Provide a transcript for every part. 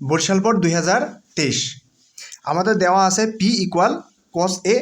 Barishal board দুই হাজার তেইশ। আমাদের দেওয়া আছে পি ইকুয়াল কস এ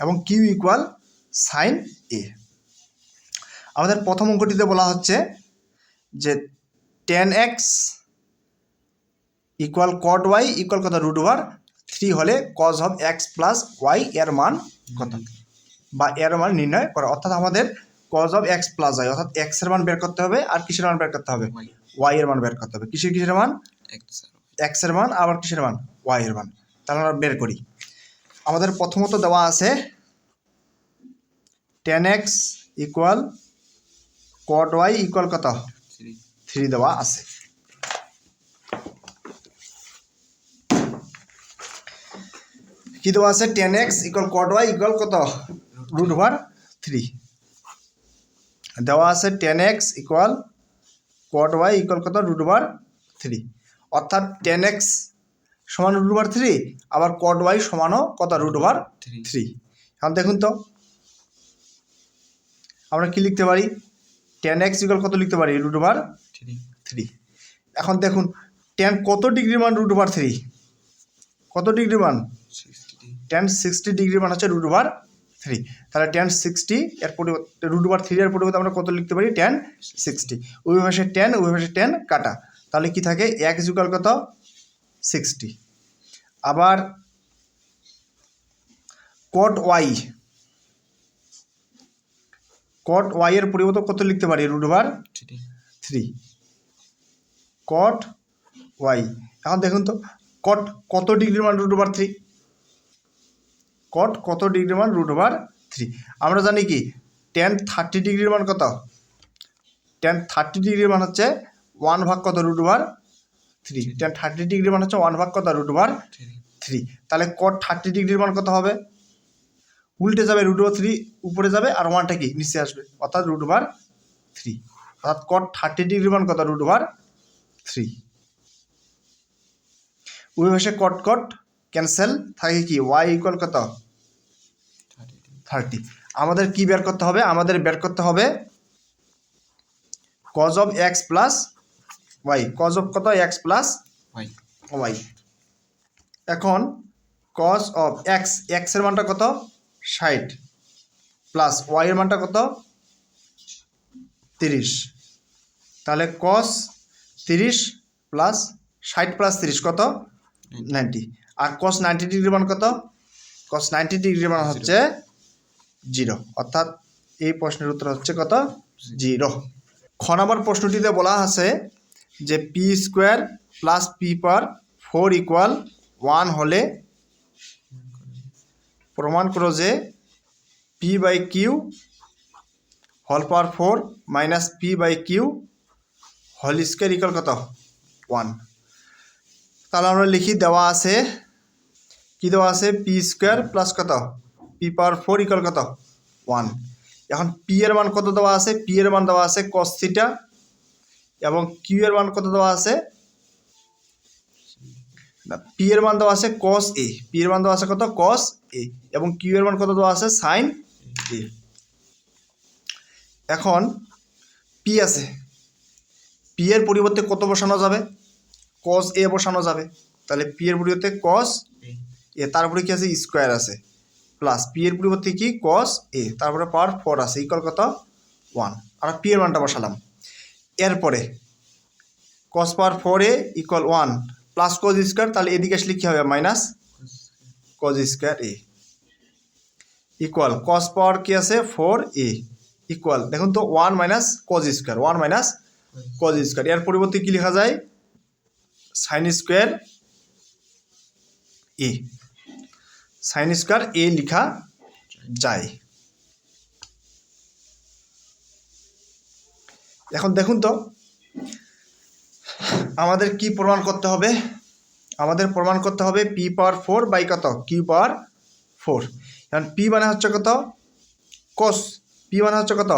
এবং কিউ ইকুয়াল সাইন এ আমাদের প্রথম অঙ্কটিতে বলা হচ্ছে যে tan X equal cot Y equal কত? রুট ওভার থ্রি হলে cos of X plus Y এর মান কত? বা এর মান নির্ণয় করা। অর্থাৎ আমাদের cos of X plus Y অর্থাৎ এক্সের মান বের করতে হবে আর কিসের মান বের করতে হবে? ওয়াই এর মান বের করতে হবে। কিসের কিসের মান? এক্সের মান, আবার কিসের মান? ওয়াই এর মান। তাহলে আমরা বের করি। আমাদের প্রথমত দেওয়া আছে tan X equal cot Y equal কত? থ্রি দেওয়া আছে। কি দেওয়া আছে? Tan X equal cot Y equal কত? রুট ওভার থ্রি দেওয়া আছে tan X equal cot Y equal কত? রুট ওভার থ্রি অর্থাৎ টেন এক্স সমান রুট ওভার থ্রি আবার কট ওয়াই সমানও কত রুট ওভার থ্রি এখন দেখুন তো আমরা কি লিখতে পারি? টেন এক্স ইকুয়াল কত লিখতে পারি? রুট ওভার থ্রি এখন দেখুন টেন কত ডিগ্রি মান রুট ওভার থ্রি কত ডিগ্রি মান? টেন সিক্সটি ডিগ্রি মান হচ্ছে রুট ওভার থ্রি তাহলে টেন সিক্সটি এর পরিবর্তে রুট ওভার থ্রি এর পরিবর্তে আমরা কত লিখতে পারি? টেন সিক্সটি ওই ভাষে টেন ওই ভাষে টেন কাটা। তাহলে কি থাকে? এক যুগাল কত? সিক্সটি আবার কট ওয়াই কট ওয়াই এর পরিবর্তে কত লিখতে পারি? Root over three cot Y এখন দেখুন তো কট কত ডিগ্রি মান রুট ওভার থ্রি কট কত ডিগ্রি মান রুট ওভার থ্রি আমরা জানি কি টেন থার্টি ডিগ্রির মান কত? টেন থার্টি ডিগ্রির মান হচ্ছে ওয়ান ভাগ কত root over three. Tan thirty ডিগ্রির মান হচ্ছে ওয়ান ভাগ কত রুট ওভার থ্রি। তাহলে কট থার্টি ডিগ্রির মান কত হবে? উল্টে যাবে রুট ওভার থ্রি উপরে যাবে আর ওয়ানটা কি? নিচে আসবে। অর্থাৎ রুট ওভার থ্রি। অর্থাৎ কট থার্টি ডিগ্রির মান কত? Root over three. ওই ভাষে কট কট ক্যান্সেল থাকে কি? ওয়াই ইকুয়াল কত? থার্টি আমাদের কি বের করতে হবে? আমাদের বের করতে হবে cos of X plus Y cos of কত? এক্স প্লাস ওয়াই এখন কজ অফ এক্স এক্সের মানটা কত? ষাট প্লাস ওয়াইয়ের মানটা কত? তিরিশ। তাহলে কস তিরিশ প্লাস ষাট প্লাস তিরিশ কত? নাইনটি। আর কস নাইনটি ডিগ্রি মান কত? কস নাইনটি ডিগ্রি মান হচ্ছে জিরো। অর্থাৎ এই প্রশ্নের উত্তর হচ্ছে কত? জিরো। খ নম্বর প্রশ্নটিতে বলা আছে যে P square plus P power four equal one হলে প্রমাণ করো যে পি বাই কিউ হল power four minus P by Q হল স্কোয়ার ইকুয়াল কত? ওয়ান তাহলে আমরা লিখি দেওয়া আছে, কি দেওয়া আছে? পি স্কোয়ার প্লাস কত? পি পাওয়ার ফোর ইকুয়াল কত? ওয়ান এখন পি এর মান কত দেওয়া আছে? পি এর মান দেওয়া আছে কস থিটা এবং কিউ এর মান কত দেওয়া আছে? না পি এর মান দেওয়া আছে কস এ পি এর মান দেওয়া আছে কত? কস এ এবং কিউ এর মান কত দেওয়া আছে? সাইন এ এখন পি আছে। পি এর পরিবর্তে কত বসানো যাবে? কস এ বসানো যাবে। তাহলে পি এর পরিবর্তে কস এ তারপরে কি আছে? স্কোয়ার আছে। প্লাস পি এর পরিবর্তে কি? কস এ তারপরে পাওয়ার ফোর আছে। ইকুয়াল কত? ওয়ান আর পি এর মানটা বসালাম। এরপরে cos power four A equal one plus cos square তাহলে এদিকে আসলে কী হবে? Minus cos square A equal cos power কি আছে? ফোর এ ইকুয়াল দেখুন তো one minus cos square one minus cos square এর পরিবর্তে কি লেখা যায়? Sine square A sine square A লেখা যায়। এখন দেখুন তো, আমাদের কি প্রমাণ করতে হবে? আমাদের প্রমাণ করতে হবে পি পাওয়ার ফোর বাই কত? কিউ পাওয়ার ফোর এখন পি মানে হচ্ছে কত? কস পি মানে হচ্ছে কত?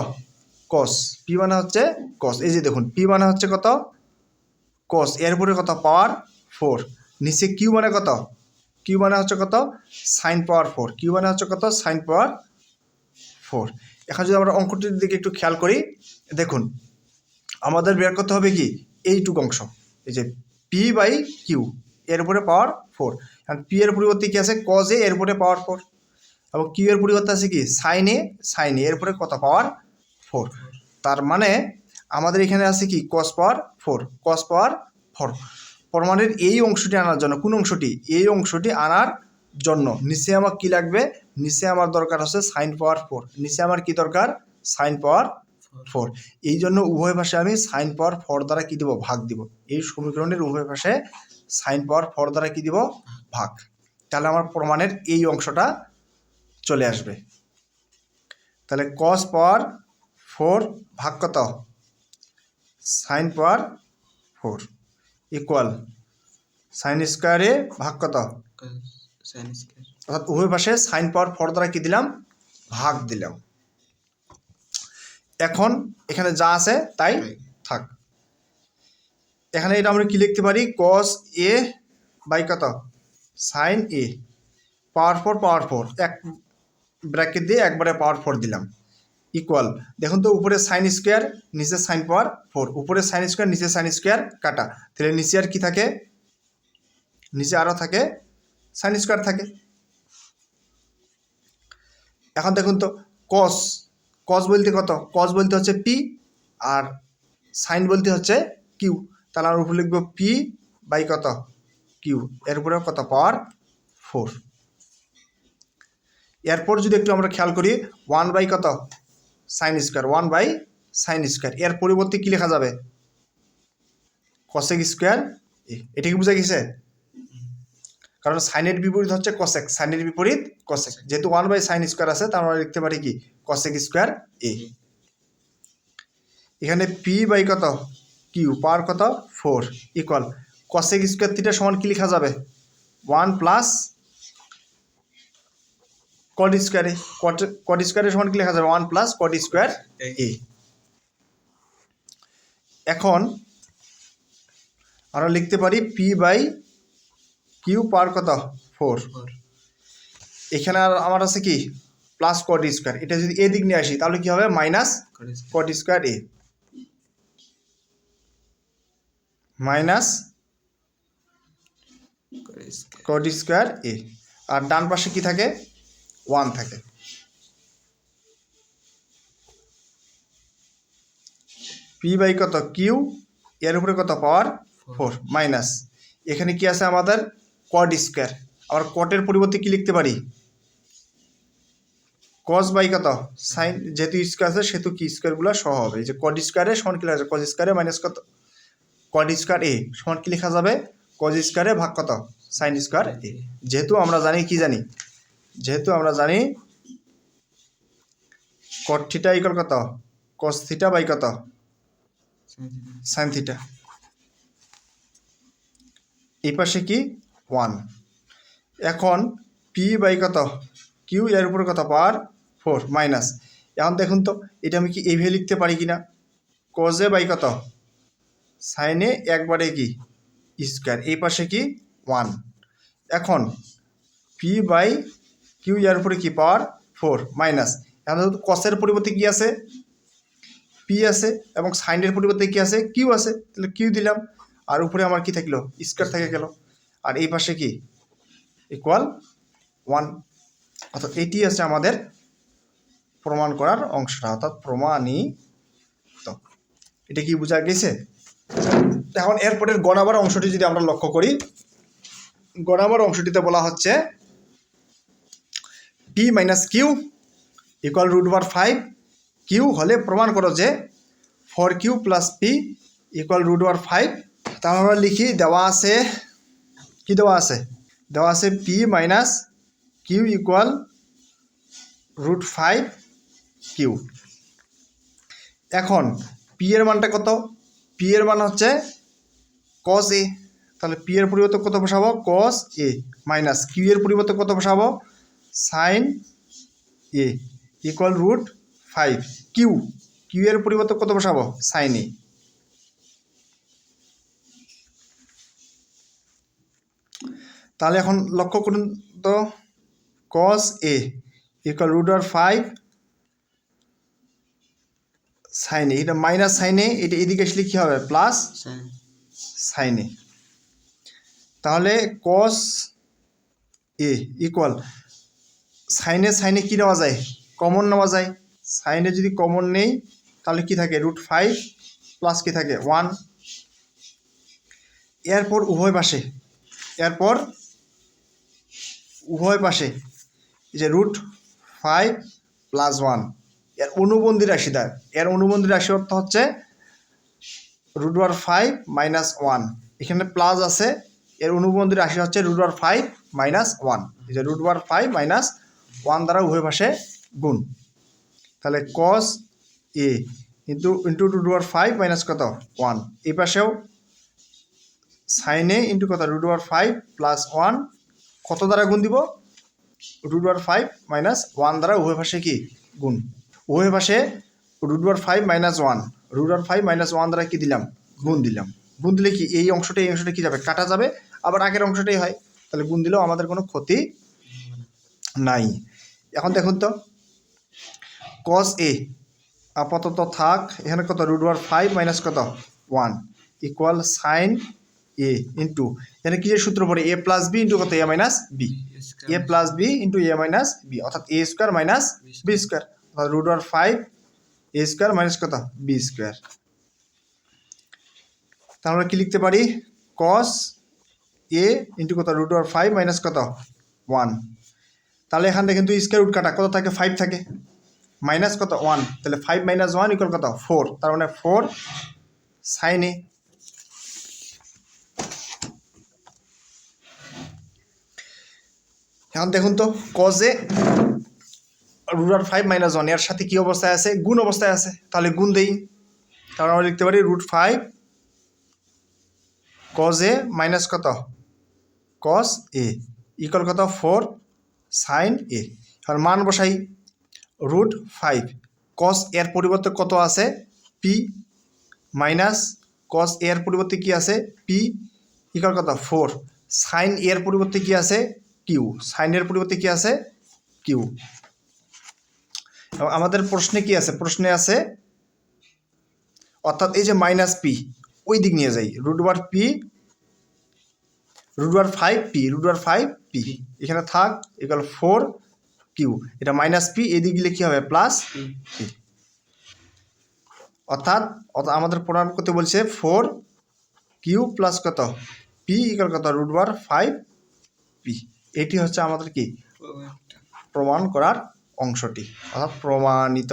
কস পি মানে হচ্ছে কস এই যে দেখুন পি মানে হচ্ছে কত? কস এর উপরে কত? পাওয়ার ফোর নিচে কিউ মানে কত? কিউ মানে হচ্ছে কত? সাইন পাওয়ার ফোর কিউ মানে হচ্ছে কত? সাইন পাওয়ার ফোর এখন যদি আমরা অঙ্কটির দিকে একটু খেয়াল করি, দেখুন আমাদের বের করতে হবে কি? এইটুকু অংশ। এই যে পি বাই কিউ এর উপরে পাওয়ার ফোর কারণ পি এর পরিবর্তে কী আছে? কজ এ এর উপরে পাওয়ার ফোর এবং কিউ এর পরিবর্তে আছে কি? সাইন এ সাইন এ এর উপরে কত? পাওয়ার ফোর তার মানে আমাদের এখানে আছে কি? কস power four cos power four প্রমাণের এই অংশটি আনার জন্য, কোন অংশটি? এই অংশটি আনার জন্য। নিচে আমার কি লাগবে? নিচে আমার দরকার হচ্ছে সাইন পাওয়ার ফোর নিচে আমার কি দরকার? সাইন পাওয়ার ফোর এই জন্য উভয় পাশে আমি সাইন পাওয়ার ফোর দ্বারা কি দিব? ভাগ দিব। এই সমীকরণের উভয় পাশে সাইন পাওয়ার ফোর দ্বারা কি দিব? ভাগ। তাহলে আমার প্রমাণের এই অংশটা চলে আসবে। তাহলে কস পাওয়ার ফোর ভাগ কত? Sine power four equal sine স্কোয়ারে ভাগ কত? অর্থাৎ উভয় পাশে সাইন পাওয়ার ফোর দ্বারা কি দিলাম? ভাগ দিলাম। এখন এখানে যা আছে তাই থাক। এখানে এটা আমরা কি লিখতে পারি? কস এ বাই কত? Sine A power four power four এক ব্র্যাকেট দিয়ে একবারে পাওয়ার ফোর দিলাম। ইকুয়াল দেখুন তো উপরে সাইন স্কোয়ার নিচে সাইন পাওয়ার ফোর উপরে সাইন স্কোয়ার নিচে সাইন স্কোয়ার কাটা। তাহলে নিচে আর কি থাকে? নিচে আরও থাকে সাইন স্কোয়ার থাকে। এখন দেখুন তো কস কস বলতে কত? কস বলতে হচ্ছে পি আর সাইন বলতে হচ্ছে কিউ তাহলে আমরা উপরে লিখব পি বাই কত? কিউ এর উপরে কত? পাওয়ার ফোর এরপর যদি একটু আমরা খেয়াল করি ওয়ান বাই কত? Sine square one by sine square এর পরিবর্তে কী লেখা যাবে? কসেক স্কোয়ার এটা কি বোঝা গেছে? কারণ সাইনের বিপরীত হচ্ছে কসেক সাইনের বিপরীত কসেক যেহেতু ওয়ান বাই সাইন স্কোয়ার আছে তার আমরা লিখতে পারি কি? কসেক স্কোয়ার এ এখানে পি বাই কত? কিউ পাওয়ার কত? Four equal cosec square theta সমান কি লেখা যাবে? ওয়ান প্লাস কট স্কোয়ারে কট কট স্কোয়ারের সমান কি লেখা যাবে? One plus cot square A এখন আমরা লিখতে পারি পি বাই কিউ পার কত? ফোর এখানে আর আমার আছে কি? প্লাস কট স্কোয়ার এটা যদি এ দিক নিয়ে আসি তাহলে কি হবে? Minus cot square A minus cot square A আর ডান পাশে কি থাকে? ওয়ান থাকে। পি বাই কত? কিউ এর উপরে কত? পাওয়ার ফোর মাইনাস এখানে কি আছে আমাদের? কট স্কোয়ার আবার কটের পরিবর্তে কি লিখতে পারি? কস বাই কত? সাইন যেহেতু স্কোয়ার আছে, সেহেতু কি স্কোয়ারগুলো সহ হবে। যে কট স্কোয়ারে সমান কি লেখা যাবে? কস স্কোয়ারে মাইনাস কত? কট স্কোয়ার এ সমান কি লেখা যাবে? কস স্কোয়ারে ভাগ কত? সাইন স্কোয়ার এ যেহেতু আমরা জানি, কি জানি? যেহেতু আমরা জানি কট থিটা ইকাল কত? কস থিটা বাই কত? সাইন থিটা এই পাশে কি? ওয়ান এখন পি বাই কত? কিউ এর উপরে কত? Power four, minus. এখন দেখুন তো, এটা আমি কি এইভাবে লিখতে পারি কি না কজে বাই কত? সাইনে একবারে কি? স্কোয়ার এই পাশে কি? ওয়ান এখন পি বাই কিউ এর উপরে কি? পাওয়ার ফোর মাইনাস এখন কসের পরিবর্তে কি আছে? পি আছে এবং সাইনের পরিবর্তে কি আছে? কিউ আছে। তাহলে কিউ দিলাম। আর উপরে আমার কি থাকল? স্কোয়ার থেকে গেল। আর এই পাশে কি? ইকুয়াল ওয়ান অর্থাৎ এটি আছে আমাদের প্রমাণ করার অংশটা, অর্থাৎ প্রমাণিত। এটা কি বোঝা গেছে? এখন এরপরের গণাবার অংশটি যদি আমরা লক্ষ্য করি, গণাবার অংশটিতে বলা হচ্ছে P minus Q equal root bar five Q হলে প্রমাণ করো যে four Q plus P equal root bar five তাহলে আমরা লিখি, দেওয়া আছে, কি দেওয়া আছে? দেওয়া আছে P minus Q equal root five Q এখন পি এর মানটা কত? পি এর মান হচ্ছে কস এ তাহলে পি এর পরিবর্তে কত বসাবো? কস এ মাইনাস কিউ এর পরিবর্তে কত বসাবো? Sine A equal root five Q Q এর পরিবর্তে কত বসাবো? সাইন এ তাহলে এখন লক্ষ্য করুন তো কস এ ইকুয়াল রুট আর ফাইভ সাইনে এটা মাইনাস সাইনে এটা এদিকে আসলে কী হবে? প্লাস সাইনে তাহলে কস এ ইকুয়াল সাইনে সাইনে কী নেওয়া যায়? কমন নেওয়া যায়। সাইনে যদি কমন নেই তাহলে কি থাকে? রুট ফাইভ প্লাস কি থাকে? ওয়ান এরপর উভয় পাশে এরপর উভয় পাশে এই যে রুট ফাইভ প্লাস ওয়ান এর অনুবন্ধী রাশি দেয়। এর অনুবন্ধী রাশি অর্থ হচ্ছে root over five minus one এখানে প্লাস আছে, এর অনুবন্ধী রাশি হচ্ছে root over five minus one এই যে root over five minus one দ্বারা উভয় পাশে গুণ। তাহলে cos A into into root over five minus কত? ওয়ান এই পাশেও সাইনে ইন্টু কত? Root over five plus one কত দ্বারা গুণ দিব? Root over five minus one দ্বারা উভয় পাশে কি? গুণ। উভয় পাশে root over five minus one root over five minus one দ্বারা কী দিলাম? গুণ দিলাম। গুণ দিলে কি? এই অংশটা এই অংশটা কী যাবে? কাটা যাবে। আবার আগের অংশটাই হয়। তাহলে গুণ দিলেও আমাদের কোনো ক্ষতি নাই। এখন দেখুন তো। কস এ আপাতত থাক। এখানে কত? রুট ওয়ার ফাইভ মাইনাস কত? One equal sine A into এখানে কি যে সূত্র পড়ে? এ প্লাস বি ইন্টু কত? A minus B A plus B into A minus B অর্থাৎ A square minus B square root over five A square minus কত? B square তাহলে আমরা কি লিখতে পারি? কস এ ইন্টু কত? রুট ওভার ফাইভ মাইনাস কত? ওয়ান তাহলে এখান থেকে কিন্তু স্কোয়ার রুট কাটা, কত থাকে? ফাইভ থাকে। মাইনাস কত? ওয়ান তাহলে ফাইভ মাইনাস ওয়ান ইকুয়াল কত? ফোর তার মানে ফোর সাইন এ এখন দেখুন তো কজে রুট ফাইভ মাইনাস ওয়ানের সাথে কি অবস্থায় আছে? গুণ অবস্থায় আছে। তাহলে গুণ দেই। তাহলে আমরা লিখতে পারি root five cos A minus কত? কস এ ইকুয়াল কত? ফোর সাইন এ এখন মান বসাই। রুট ফাইভ কস এর পরিবর্তে কত আছে? পি মাইনাস কস এর পরিবর্তে কি আছে? পি ইকুয়াল কত? ফোর সাইন এর পরিবর্তে কি আছে? কিউ সাইনের পরিবর্তে কি আছে? কিউ আমাদের প্রশ্নে কি আছে? প্রশ্নে আছে, অর্থাৎ এই যে মাইনাস পি ওই দিক নিয়ে যাই। Root bar P root bar five P root bar five P এখানে থাক ইকাল ফোর কিউ এটা মাইনাস পি এদিক গেলে কী হবে? প্লাস পি অর্থাৎ আমাদের প্রমাণ করতে বলছে ফোর কিউ প্লাস কত? পি ইকাল কত? রুটবার ফাইভ পি এটি হচ্ছে আমাদের কি? প্রমাণ করার অংশটি অর্থাৎ প্রমাণিত